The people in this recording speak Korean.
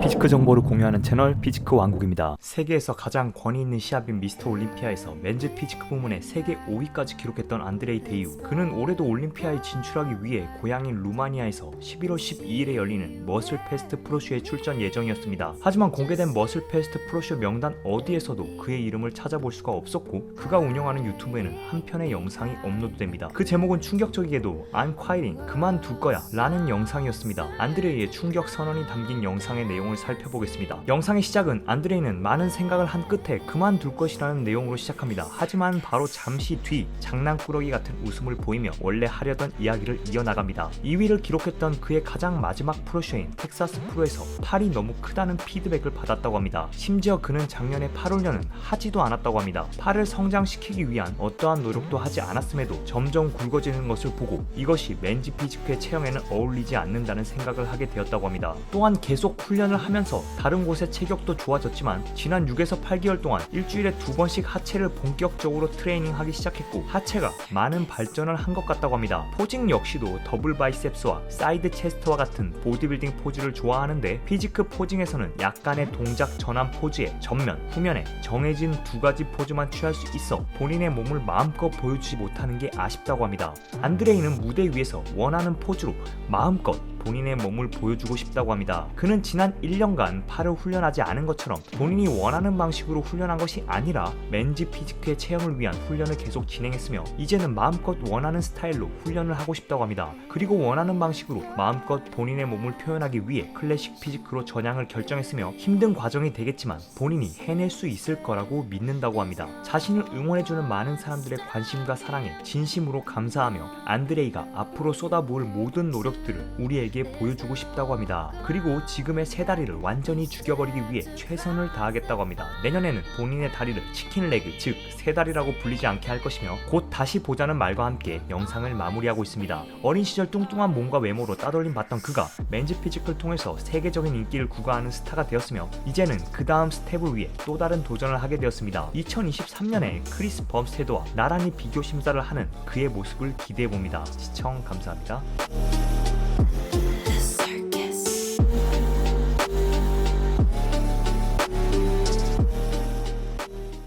피지크 정보를 공유하는 채널 피지크 왕국입니다. 세계에서 가장 권위 있는 시합인 미스터 올림피아에서 맨즈 피지크 부문에 세계 5위까지 기록했던 안드레이 데이우. 그는 올해도 올림피아에 진출하기 위해 고향인 루마니아에서 11월 12일에 열리는 머슬 페스트 프로쇼에 출전 예정이었습니다. 하지만 공개된 머슬 페스트 프로쇼 명단 어디에서도 그의 이름을 찾아볼 수가 없었고 그가 운영하는 유튜브에는 한 편의 영상이 업로드됩니다. 그 제목은 충격적이게도 I'm quitting 그만둘 거야 라는 영상이었습니다. 안드레이의 충격 선언이 담긴 영상의 내용 을 살펴보겠습니다. 영상의 시작은 안드레이는 많은 생각을 한 끝에 그만둘 것이라는 내용으로 시작합니다. 하지만 바로 잠시 뒤 장난꾸러기 같은 웃음을 보이며 원래 하려던 이야기를 이어나갑니다. 2위를 기록했던 그의 가장 마지막 프로쇼인 텍사스 프로에서 팔이 너무 크다는 피드백을 받았다고 합니다. 심지어 그는 작년에 팔 훈련은 하지도 않았다고 합니다. 팔을 성장시키기 위한 어떠한 노력도 하지 않았음에도 점점 굵어지는 것을 보고 이것이 맨지 피지크의 체형에는 어울리지 않는다는 생각을 하게 되었다고 합니다. 또한 계속 훈련을 하면서 다른 곳의 체격도 좋아졌지만 지난 6에서 8개월 동안 일주일에 두 번씩 하체를 본격적으로 트레이닝하기 시작했고 하체가 많은 발전을 한 것 같다고 합니다. 포징 역시도 더블 바이셉스와 사이드 체스트와 같은 보디빌딩 포즈를 좋아하는데 피지크 포징에서는 약간의 동작 전환 포즈에 전면, 후면에 정해진 두 가지 포즈만 취할 수 있어 본인의 몸을 마음껏 보여주지 못하는 게 아쉽다고 합니다. 안드레이는 무대 위에서 원하는 포즈로 마음껏 본인의 몸을 보여주고 싶다고 합니다. 그는 지난 1년간 팔을 훈련하지 않은 것처럼 본인이 원하는 방식으로 훈련한 것이 아니라 맨지 피지크의 체형을 위한 훈련을 계속 진행했으며 이제는 마음껏 원하는 스타일로 훈련을 하고 싶다고 합니다. 그리고 원하는 방식으로 마음껏 본인의 몸을 표현하기 위해 클래식 피지크로 전향을 결정했으며 힘든 과정이 되겠지만 본인이 해낼 수 있을 거라고 믿는다고 합니다. 자신을 응원해주는 많은 사람들의 관심과 사랑에 진심으로 감사하며 안드레이가 앞으로 쏟아부을 모든 노력들을 우리에게 보여주고 싶다고 합니다. 그리고 지금의 세 다리를 완전히 죽여버리기 위해 최선을 다하겠다고 합니다. 내년에는 본인의 다리를 치킨 레그, 즉 세 다리라고 불리지 않게 할 것이며 곧 다시 보자는 말과 함께 영상을 마무리하고 있습니다. 어린 시절 뚱뚱한 몸과 외모로 따돌림 받던 그가 맨즈 피지크를 통해서 세계적인 인기를 구가하는 스타가 되었으며 이제는 그 다음 스텝을 위해 또 다른 도전을 하게 되었습니다. 2023년에 크리스 범스테드와 나란히 비교 심사를 하는 그의 모습을 기대해 봅니다. 시청 감사합니다.